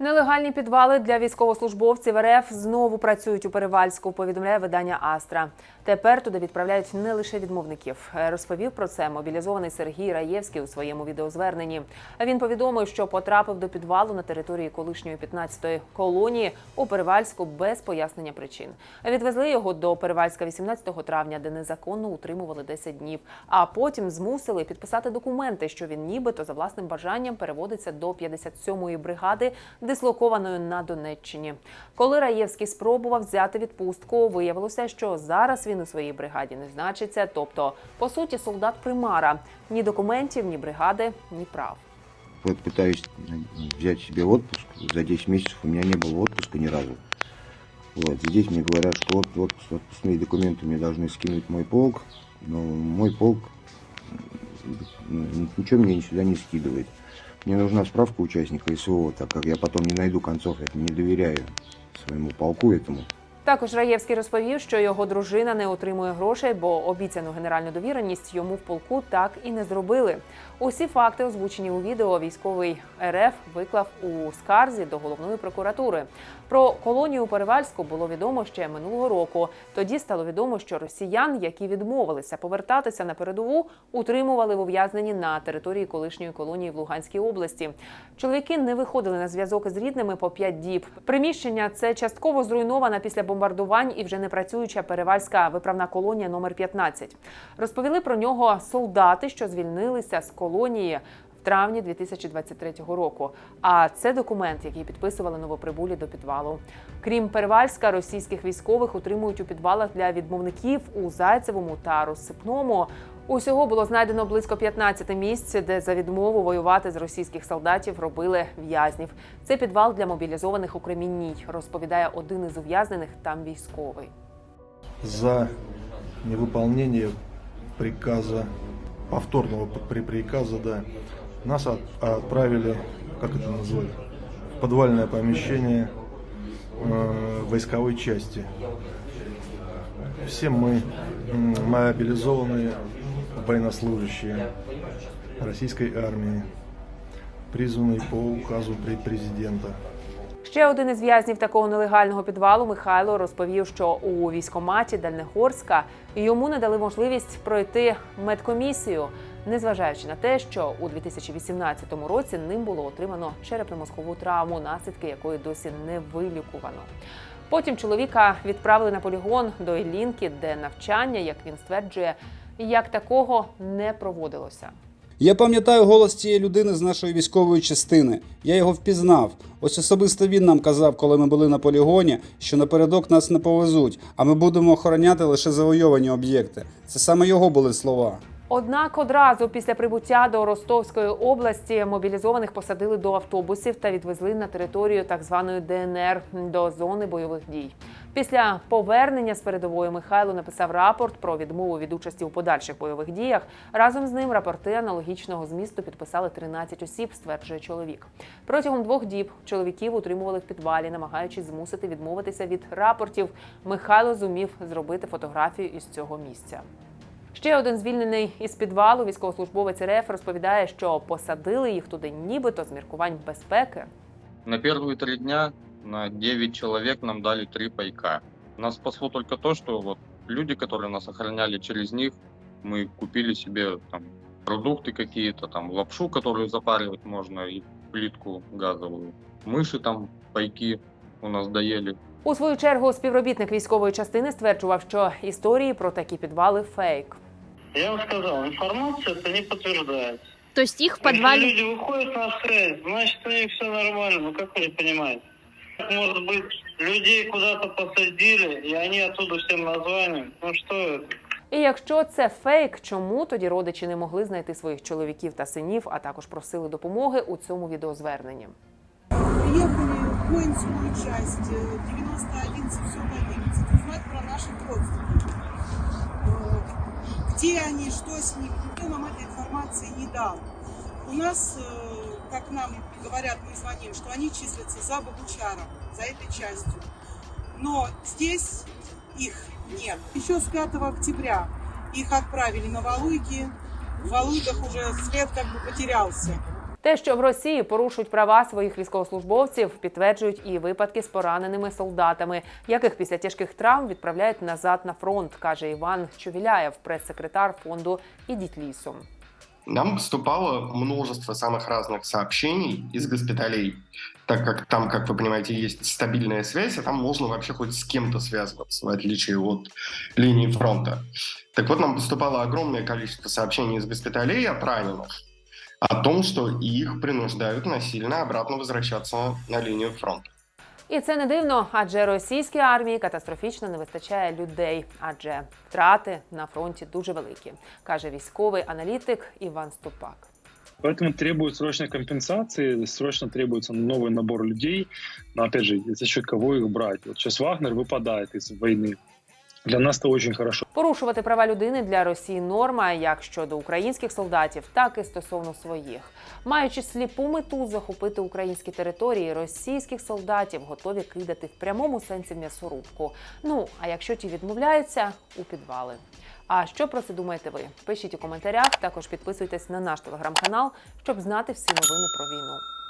Нелегальні підвали для військовослужбовців РФ знову працюють у Перевальську. Повідомляє видання Астра. Тепер туди відправляють не лише відмовників. Розповів про це мобілізований Сергій Раєвський у своєму відеозверненні. Він повідомив, що потрапив до підвалу на території колишньої 15-ї колонії у Перевальську без пояснення причин. Відвезли його до Перевальська 18 травня, де незаконно утримували 10 днів. А потім змусили підписати документи, що він нібито за власним бажанням переводиться до 57-ї бригади, дислокованої на Донеччині. Коли Раєвський спробував взяти відпустку, виявилося, що зараз він у своїй бригаді не значиться. Тобто, по суті, солдат примара ні документів, ні бригади, ні прав. Вот пытаюсь взять себе отпуск. За 10 месяцев у меня не было отпуска ни разу. Вот, здесь мне говорят, что вот, вот отпускные документы мне должны скинуть мой полк, но мой полк м, ничего мне сюда не скидывает. Мне нужна справка участника СВО, так как я потом не найду концов, я не доверяю своему полку этому. Також Раєвський розповів, що його дружина не отримує грошей, бо обіцяну генеральну довіреність йому в полку так і не зробили. Усі факти, озвучені у відео, військовий РФ виклав у скарзі до головної прокуратури. Про колонію Перевальську було відомо ще минулого року. Тоді стало відомо, що росіян, які відмовилися повертатися на передову, утримували в ув'язненні на території колишньої колонії в Луганській області. Чоловіки не виходили на зв'язок із рідними по п'ять діб. Приміщення це частково зруйнована після бомбардувань і вже не працююча перевальська виправна колонія номер 15. Розповіли про нього солдати, що звільнилися з колонії. В травні 2023 року. А це документ, який підписували новоприбулі до підвалу. Крім Перевальська, російських військових утримують у підвалах для відмовників у Зайцевому та Розсипному. Усього було знайдено близько 15 місць, де за відмову воювати з російських солдатів робили в'язнів. Це підвал для мобілізованих у Кремінній, розповідає один із ув'язнених там військовий. за невыполнение приказа, повторного при приказа, да, нас от- отправили, как это назвать, в подвальное помещение э, войсковой части. Все мы м, мобилизованные военнослужащие российской армии, призванные по указу пре- президента. Ще один із в'язнів такого нелегального підвалу Михайло розповів, що у військоматі Дальнегорська йому не дали можливість пройти медкомісію, незважаючи на те, що у 2018 році ним було отримано черепно-мозкову травму, наслідки якої досі не вилікувано. Потім чоловіка відправили на полігон до Іллінки, де навчання, як він стверджує, як такого не проводилося. Я пам'ятаю голос цієї людини з нашої військової частини. Я його впізнав. Ось особисто він нам казав, коли ми були на полігоні, що напередок нас не повезуть, а ми будемо охороняти лише завойовані об'єкти. Це саме його були слова. Однак одразу після прибуття до Ростовської області мобілізованих посадили до автобусів та відвезли на територію так званої ДНР до зони бойових дій. Після повернення з передової Михайло написав рапорт про відмову від участі у подальших бойових діях. Разом з ним рапорти аналогічного змісту підписали 13 осіб, стверджує чоловік. Протягом двох діб чоловіків утримували в підвалі, намагаючись змусити відмовитися від рапортів. Михайло зумів зробити фотографію із цього місця. Ще один звільнений із підвалу військовослужбовець РФ розповідає, що посадили їх туди нібито з міркувань безпеки. На первые три дня на 9 человек нам дали три пайка. Нас спасло только то, что вот люди, которые нас охраняли через них, мы купили себе там продукты какие-то, там лапшу, которую запаривать можно, и плитку газовую. Мыши там, пайки у нас доели. У свою чергу співробітник військової частини стверджував, що історії про такі підвали фейк. Я вам сказал, информация это не подтверждается. То есть их в Если подвале... люди выходят на связь, значит у них все нормально. Ну как вы не понимаете? Может быть, людей куда-то посадили, и они оттуда всем названием. Ну что это? І якщо це фейк, чому тоді родичі не могли знайти своїх чоловіків та синів, а також просили допомоги у цьому відеозверненні? приехали в воинскую часть э, 91 711 узнать про наших родственников. Э, Где они, что с ними, никто нам этой информации не дал. У нас, э, как нам говорят, мы звоним, что они числятся за Богучаром, за этой частью. Но здесь их нет. Еще с 5 октября их отправили на Валуйки. В Валуйках уже след как бы потерялся. Те, що в Росії порушують права своїх військовослужбовців, підтверджують і випадки з пораненими солдатами, яких після тяжких травм відправляють назад на фронт, каже Іван Чувіляєв, прес-секретар фонду Ідіть лісом. Нам поступало множество самых разных сообщений из госпиталей, так как там, как вы понимаете, есть стабильная связь, и там можно вообще хоть с кем-то связываться, в отличие от линии фронта. Так вот, нам поступало огромное количество сообщений из госпиталей от раненых о том, что их принуждают насильно обратно возвращаться на линию фронта. І це не дивно, адже російській армії катастрофічно не вистачає людей, адже втрати на фронті дуже великі, каже військовий аналітик Іван Ступак. Поэтому требуют срочной компенсации, срочно требуется новый набор людей. Но опять же, за счет кого их брать? Вот сейчас Вагнер выпадает из войны. Для нас это очень хорошо. Порушувати права людини для Росії норма як щодо українських солдатів, так і стосовно своїх. Маючи сліпу мету захопити українські території, російських солдатів готові кидати в прямому сенсі м'ясорубку. Ну а якщо ті відмовляються, у підвали. А що про це думаєте ви? Пишіть у коментарях. Також підписуйтесь на наш телеграм-канал, щоб знати всі новини про війну.